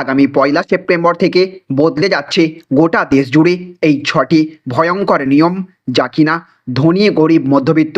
আগামী পয়লা সেপ্টেম্বর থেকে বদলে যাচ্ছে গোটা দেশ জুড়ে এই ছটি ভয়ঙ্কর নিয়ম, যা কিনা ধনী, গরিব, মধ্যবিত্ত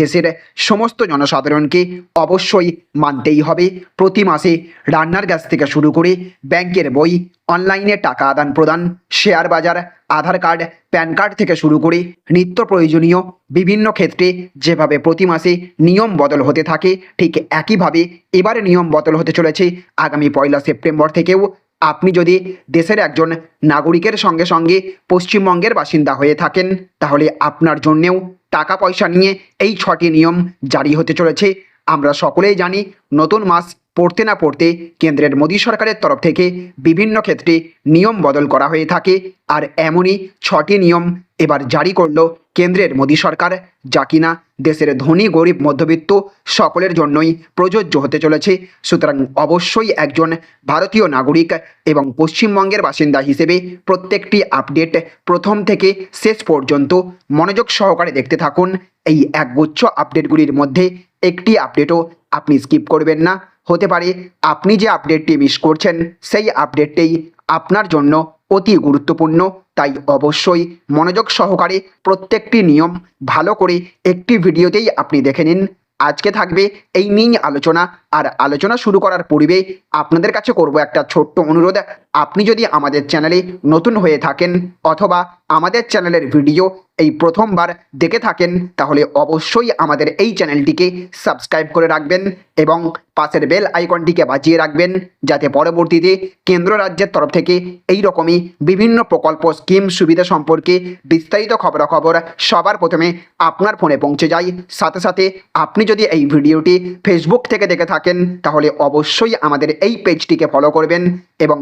দেশের সমস্ত জনসাধারণকে অবশ্যই মানতেই হবে। প্রতি মাসে রান্নার গ্যাস থেকে শুরু করে ব্যাংকের বই, অনলাইনে টাকা আদান প্রদান, শেয়ার বাজার, আধার কার্ড, প্যান কার্ড থেকে শুরু করে নিত্য প্রয়োজনীয় বিভিন্ন ক্ষেত্রে যেভাবে প্রতি মাসে নিয়ম বদল হতে থাকে, ঠিক একইভাবে এবারে নিয়ম বদল হতে চলেছে আগামী পয়লা সেপ্টেম্বর থেকেও। আপনি যদি দেশের একজন নাগরিকের সঙ্গে সঙ্গে পশ্চিমবঙ্গের বাসিন্দা হয়ে থাকেন, তাহলে আপনার জন্যেও টাকা পয়সা নিয়ে এই ছটি নিয়ম জারি হতে চলেছে। আমরা সকলেই জানি নতুন মাস পড়তে না পড়তে কেন্দ্রের মোদী সরকারের তরফ থেকে বিভিন্ন ক্ষেত্রে নিয়ম বদল করা হয়ে থাকে। আর এমনই ছটি নিয়ম এবার জারি করল কেন্দ্রের মোদী সরকার, যা কিনা দেশের ধনী, গরিব, মধ্যবিত্ত সকলের জন্যই প্রযোজ্য হতে চলেছে। সুতরাং অবশ্যই একজন ভারতীয় নাগরিক এবং পশ্চিমবঙ্গের বাসিন্দা হিসেবে প্রত্যেকটি আপডেট প্রথম থেকে শেষ পর্যন্ত মনোযোগ সহকারে দেখতে থাকুন। এই একগুচ্ছ আপডেটগুলির মধ্যে একটি আপডেটও আপনি স্কিপ করবেন না। হতে পারে আপনি যে আপডেটটি মিস করছেন, সেই আপডেটটাই আপনার জন্য অতি গুরুত্বপূর্ণ। তাই অবশ্যই মনোযোগ সহকারে প্রত্যেকটি নিয়ম ভালো করে একটি ভিডিওতেই আপনি দেখে নিন। আজকে থাকবে এই নিয়ে আলোচনা। আর আলোচনা শুরু করার পূর্বে আপনাদের কাছে করব একটা ছোট্ট অনুরোধ। আপনি যদি আমাদের চ্যানেলে নতুন হয়ে থাকেন অথবা আমাদের চ্যানেলের ভিডিও এই প্রথমবার দেখে থাকেন, তাহলে অবশ্যই আমাদের এই চ্যানেলটিকে সাবস্ক্রাইব করে রাখবেন এবং পাশের বেল আইকনটিকে বাজিয়ে রাখবেন, যাতে পরবর্তীতে কেন্দ্র রাজ্যের তরফ থেকে এই রকমই বিভিন্ন প্রকল্প স্কিম সুবিধা সম্পর্কে বিস্তারিত খবরাখবর সবার প্রথমে আপনার ফোনে পৌঁছে যায়। সাথে সাথে আপনি যদি এই ভিডিওটি ফেসবুক থেকে দেখে থাকেন, তাহলে অবশ্যই আমাদের এই পেজটিকে ফলো করবেন এবং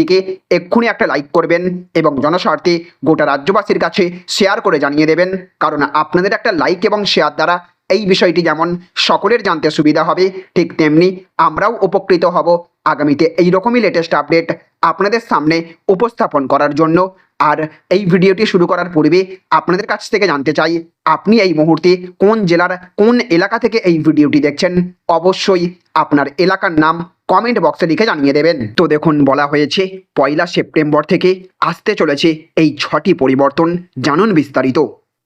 ভিডিওটিকে এক্ষুনি একটা লাইক করবেন এবং জনস্বার্থে গোটা রাজ্যবাসীর কাছে শেয়ার করে জানিয়ে দেবেন। কারণ আপনাদের একটা লাইক এবং শেয়ার দ্বারা এই বিষয়টি যেমন সকলের জানতে সুবিধা হবে, ঠিক তেমনি আমরাও উপকৃত হব। আগামীতে এই রকমই লেটেস্ট আপডেট আপনাদের সামনে উপস্থাপন করার জন্য। আর এই ভিডিওটি শুরু করার পূর্বে আপনাদের কাছ থেকে জানতে চাই, আপনি এই মুহূর্তে কোন জেলার কোন এলাকা থেকে এই ভিডিওটি দেখছেন? অবশ্যই আপনার এলাকার নাম কমেন্ট বক্সে লিখে জানিয়ে দেবেন। তো দেখুন, বলা হয়েছে, পয়লা সেপ্টেম্বর থেকে আসতে চলেছে এই ছটি পরিবর্তন, জানুন বিস্তারিত।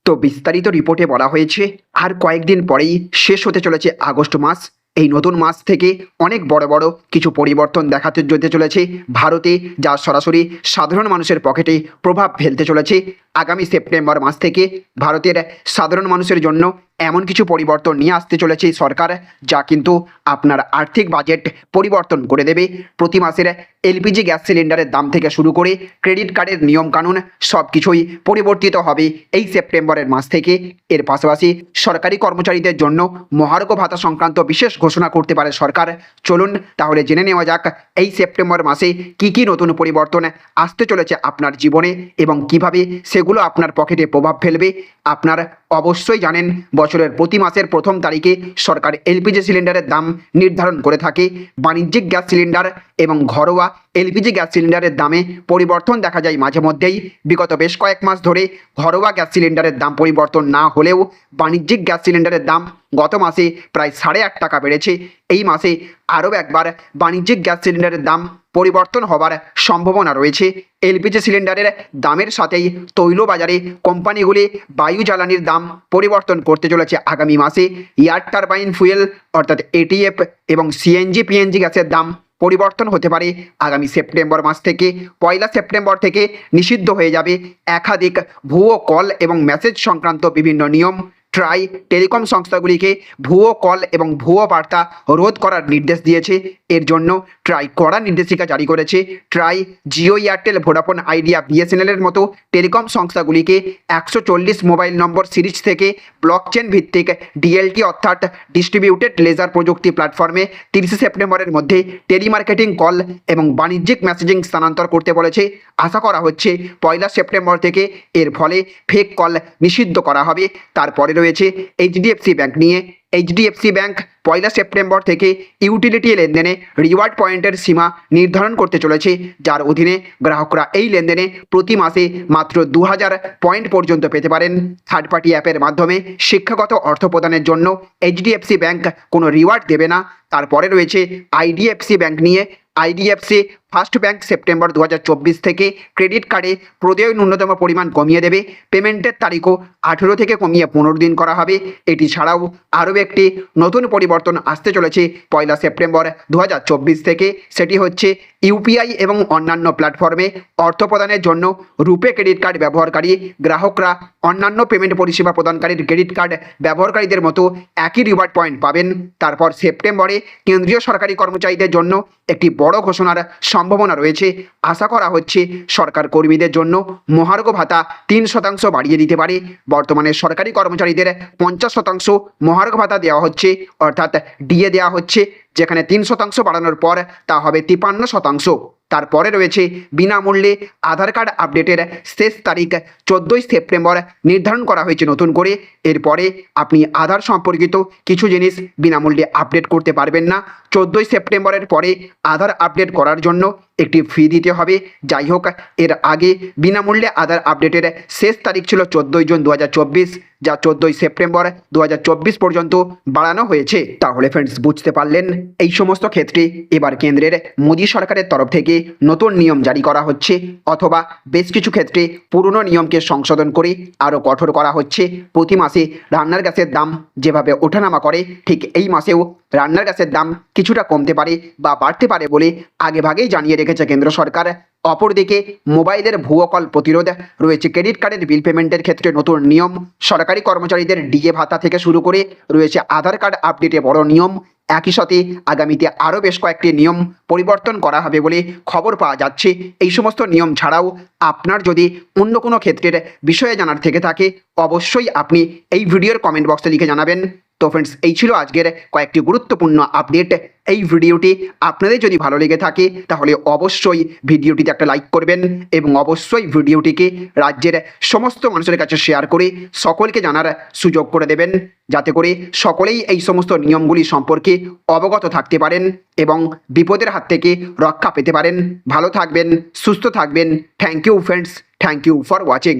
তো বিস্তারিত রিপোর্টে বলা হয়েছে, আর কয়েকদিন পরেই শেষ হতে চলেছে আগস্ট মাস। এই নতুন মাস থেকে অনেক বড় বড় কিছু পরিবর্তন দেখাতে যেতে চলেছে ভারতে, যা সরাসরি সাধারণ মানুষের পকেটে প্রভাব ফেলতে চলেছে। আগামী সেপ্টেম্বর মাস থেকে ভারতের সাধারণ মানুষের জন্য এমন কিছু পরিবর্তন নিয়ে আসতে চলেছে সরকার, যা কিন্তু আপনার আর্থিক বাজেট পরিবর্তন করে দেবে। প্রতি মাসের এলপিজি গ্যাস সিলিন্ডারের দাম থেকে শুরু করে ক্রেডিট কার্ডের নিয়মকানুন সব কিছুই পরিবর্তিত হবে এই সেপ্টেম্বরের মাস থেকে। এর পাশাপাশি সরকারি কর্মচারীদের জন্য মহার্ঘ ভাতা সংক্রান্ত বিশেষ ঘোষণা করতে পারে সরকার। চলুন তাহলে জেনে নেওয়া যাক, এই সেপ্টেম্বর মাসে কি কি নতুন পরিবর্তন আসতে চলেছে আপনার জীবনে এবং কীভাবে সেগুলো আপনার পকেটে প্রভাব ফেলবে। আপনার অবশ্যই জানেন, বছরের প্রতি মাসের প্রথম তারিখে সরকার এলপিজি সিলিন্ডারের দাম নির্ধারণ করে থাকে। বাণিজ্যিক গ্যাস সিলিন্ডার এবং ঘরোয়া এলপিজি গ্যাস সিলিন্ডারের দামে পরিবর্তন দেখা যায় মাঝে মধ্যেই। বিগত বেশ কয়েক মাস ধরে ঘরোয়া গ্যাস সিলিন্ডারের দাম পরিবর্তন না হলেও বাণিজ্যিক গ্যাস সিলিন্ডারের দাম গত মাসে প্রায় সাড়ে আট টাকা বেড়েছে। এই মাসে আরও একবার বাণিজ্যিক গ্যাস সিলিন্ডারের দাম পরিবর্তন হবার সম্ভাবনা রয়েছে। এলপিজি সিলিন্ডারের দামের সাথেই তৈল বাজারে কোম্পানিগুলি বায়ু জ্বালানির দাম পরিবর্তন করতে চলেছে আগামী মাসে। এয়ার টারবাইন ফুয়েল অর্থাৎ এটিএফ এবং সিএনজি পিএনজি গ্যাসের দাম পরিবর্তন হতে পারে। আগামী সেপ্টেম্বর মাস থেকে, পয়লা সেপ্টেম্বর থেকে নিষিদ্ধ হয়ে যাবে একাধিক ভুয়ো কল এবং মেসেজ সংক্রান্ত বিভিন্ন নিয়ম। ট্রাই টেলিকম সংস্থাগুলিকে ভুয়ো কল এবং ভুয়ো বার্তা রোধ করার নির্দেশ দিয়েছে। এর জন্য ট্রাই কড়া নির্দেশিকা জারি করেছে। TRAI Jio Airtel Vodafone Idea বিএসএনএলের মতো টেলিকম সংস্থাগুলিকে একশো চল্লিশ মোবাইল নম্বর সিরিজ থেকে ব্লকচেন ভিত্তিক ডিএলটি অর্থাৎ ডিস্ট্রিবিউটেড লেজার প্রযুক্তি প্ল্যাটফর্মে তিরিশে সেপ্টেম্বরের মধ্যে টেলিমার্কেটিং কল এবং বাণিজ্যিক মেসেজিং স্থানান্তর করতে বলেছে। আশা করা হচ্ছে পয়লা সেপ্টেম্বর থেকে এর ফলে ফেক কল নিষিদ্ধ করা হবে। তারপরে রয়েছে এইচডিএফসি ব্যাংক নিয়ে। এইচডিএফসি ব্যাংক পয়লা সেপ্টেম্বর থেকে ইউটিলিটি লেনদেনে রিওয়ার্ড পয়েন্টের সীমা নির্ধারণ করতে চলেছে, যার অধীনে গ্রাহকরা এই লেনদেনে প্রতি মাসে মাত্র দু হাজার পয়েন্ট পর্যন্ত পেতে পারেন। থার্ড পার্টি অ্যাপের মাধ্যমে শিক্ষাগত অর্থ প্রদানের জন্য এইচডিএফসি ব্যাংক কোনো রিওয়ার্ড দেবে না। তারপরে রয়েছে আইডিএফসি ব্যাংক নিয়ে। আইডিএফসি ফার্স্ট ব্যাংক সেপ্টেম্বর দু হাজার চব্বিশ থেকে ক্রেডিট কার্ডে প্রদেয় ন্যূনতম পরিমাণ কমিয়ে দেবে। পেমেন্টের তারিখও আঠেরো থেকে কমিয়ে পনেরো দিন করা হবে। এটি ছাড়াও আরও একটি নতুন পরিবর্তন আসতে চলেছে পয়লা সেপ্টেম্বর দু হাজার চব্বিশ থেকে। সেটি হচ্ছে ইউপিআই এবং অন্যান্য প্ল্যাটফর্মে অর্থ প্রদানের জন্য রুপে ক্রেডিট কার্ড ব্যবহারকারী গ্রাহকরা অন্যান্য পেমেন্ট পরিষেবা প্রদানকারীর ক্রেডিট কার্ড ব্যবহারকারীদের মতো একই রিওয়ার্ড পয়েন্ট পাবেন। তারপর সেপ্টেম্বরে কেন্দ্রীয় সরকারি কর্মচারীদের জন্য একটি বড় ঘোষণার সম্ভাবনা রয়েছে। আশা করা হচ্ছে সরকার কর্মীদের জন্য মহার্ঘ ভাতা তিন শতাংশ বাড়িয়ে দিতে পারে। বর্তমানে সরকারি কর্মচারীদের পঞ্চাশ শতাংশ মহার্ঘ ভাতা দেওয়া হচ্ছে, অর্থাৎ ডিএ দেওয়া হচ্ছে। যেখানে তিন শতাংশ বাড়ানোর পর তা হবে তিপান্ন শতাংশ। তারপরে রয়েছে বিনামূল্যে আধার কার্ড আপডেটের শেষ তারিখ চোদ্দোই সেপ্টেম্বর নির্ধারণ করা হয়েছে নতুন করে। এরপরে আপনি আধার সম্পর্কিত কিছু জিনিস বিনামূল্যে আপডেট করতে পারবেন না। চোদ্দোই সেপ্টেম্বরের পরে আধার আপডেট করার জন্য একটি ফি দিতে হবে। যাই হোক, এর আগে বিনামূল্যে আধার আপডেটের শেষ তারিখ ছিল চোদ্দোই জুন দু হাজার চব্বিশ, যা চোদ্দোই সেপ্টেম্বর দু হাজার চব্বিশ পর্যন্ত বাড়ানো হয়েছে। তাহলে ফ্রেন্ডস বুঝতে পারলেন? এই সমস্ত ক্ষেত্রে এবার কেন্দ্রের মোদী সরকারের তরফ থেকে নতুন নিয়ম জারি করা হচ্ছে, অথবা বেশ কিছু ক্ষেত্রে পুরনো নিয়মকে সংশোধন করে আরও কঠোর করা হচ্ছে। প্রতি মাসে রান্নার গ্যাসের দাম যেভাবে ওঠানামা করে, ঠিক এই মাসেও রান্নার গ্যাসের দাম কিছুটা কমতে পারে বা বাড়তে পারে বলে আগেভাগেই জানিয়ে রেখেছে কেন্দ্র সরকার। অপরদিকে, মোবাইলের ভুয়ো প্রতিরোধ রয়েছে। ক্রেডিট কার্ডের বিল পেমেন্টের ক্ষেত্রে নতুন নিয়ম। সরকারি কর্মচারীদের ডিএ ভাতা থেকে শুরু করে রয়েছে আধার কার্ড আপডেটে বড় নিয়ম। একই সাথে আগামীতে আরও বেশ কয়েকটি নিয়ম পরিবর্তন করা হবে বলে খবর পাওয়া যাচ্ছে। এই সমস্ত নিয়ম ছাড়াও আপনার যদি অন্য কোনো ক্ষেত্রের বিষয়ে জানার থেকে থাকে, অবশ্যই আপনি এই ভিডিওর কমেন্ট বক্সে লিখে জানাবেন। তো ফ্রেন্ডস এই ছিল আজকের কয়েকটি গুরুত্বপূর্ণ আপডেট এই ভিডিওটি আপনাদের যদি ভালো লেগে থাকে, তাহলে অবশ্যই ভিডিওটিতে একটা লাইক করবেন এবং অবশ্যই ভিডিওটিকে রাজ্যের সমস্ত মানুষের কাছে শেয়ার করে সকলকে জানার সুযোগ করে দেবেন। যাতে করে সকলেই এই সমস্ত নিয়মগুলি সম্পর্কে অবগত থাকতে পারেন এবং বিপদের হাত থেকে রক্ষা পেতে পারেন। ভালো থাকবেন, সুস্থ থাকবেন। Thank you friends thank you for watching